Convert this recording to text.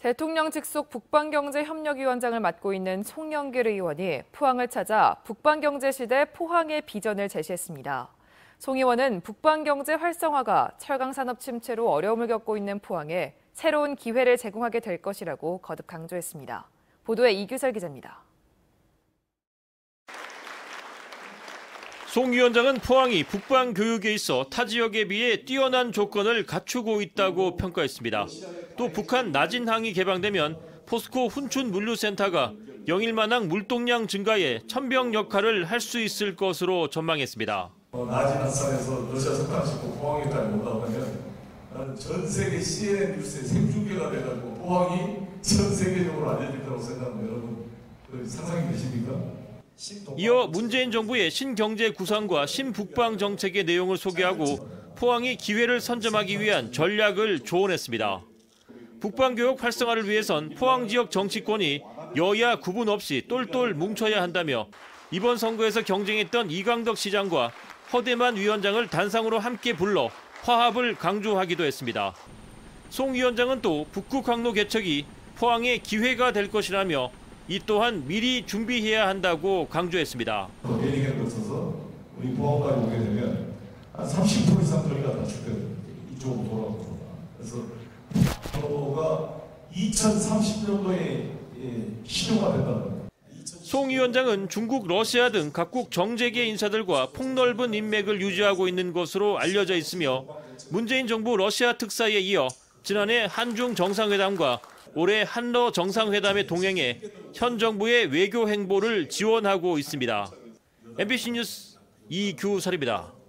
대통령 직속 북방경제협력위원장을 맡고 있는 송영길 의원이 포항을 찾아 북방경제 시대 포항의 비전을 제시했습니다. 송 의원은 북방경제 활성화가 철강산업 침체로 어려움을 겪고 있는 포항에 새로운 기회를 제공하게 될 것이라고 거듭 강조했습니다. 보도에 이규설 기자입니다. 송 위원장은 포항이 북방 교육에 있어 타 지역에 비해 뛰어난 조건을 갖추고 있다고 평가했습니다. 또 북한 나진항이 개방되면 포스코 훈춘 물류센터가 영일만항 물동량 증가에 천병 역할을 할 수 있을 것으로 전망했습니다. 어, 나진 한산에서 러시아 석탄 싣고 포항에 까지 올라오면 전 세계 CNN 뉴스의 생중계가 돼가지고 포항이 전 세계적으로 알려질 거라고 생각하면 여러분 그 상상이 되십니까? 이어 문재인 정부의 신경제 구상과 신북방 정책의 내용을 소개하고 포항이 기회를 선점하기 위한 전략을 조언했습니다. 북방 교육 활성화를 위해선 포항 지역 정치권이 여야 구분 없이 똘똘 뭉쳐야 한다며 이번 선거에서 경쟁했던 이강덕 시장과 허대만 위원장을 단상으로 함께 불러 화합을 강조하기도 했습니다. 송 위원장은 또 북극 항로 개척이 포항의 기회가 될 것이라며 이 또한 미리 준비해야 한다고 강조했습니다. 베링에 거쳐서 우리 포항까지 오게 되면 한 30% 이상 저희가 다 죽거든요. 이쪽으로 돌아오고 그래서 포가 2030년도에 실효가 된다는 거예요. 송 위원장은 중국, 러시아 등 각국 정재계 인사들과 폭넓은 인맥을 유지하고 있는 것으로 알려져 있으며 문재인 정부 러시아 특사에 이어 지난해 한중 정상회담과 올해 한러 정상회담에 동행해 현 정부의 외교 행보를 지원하고 있습니다. MBC 뉴스 이규설입니다.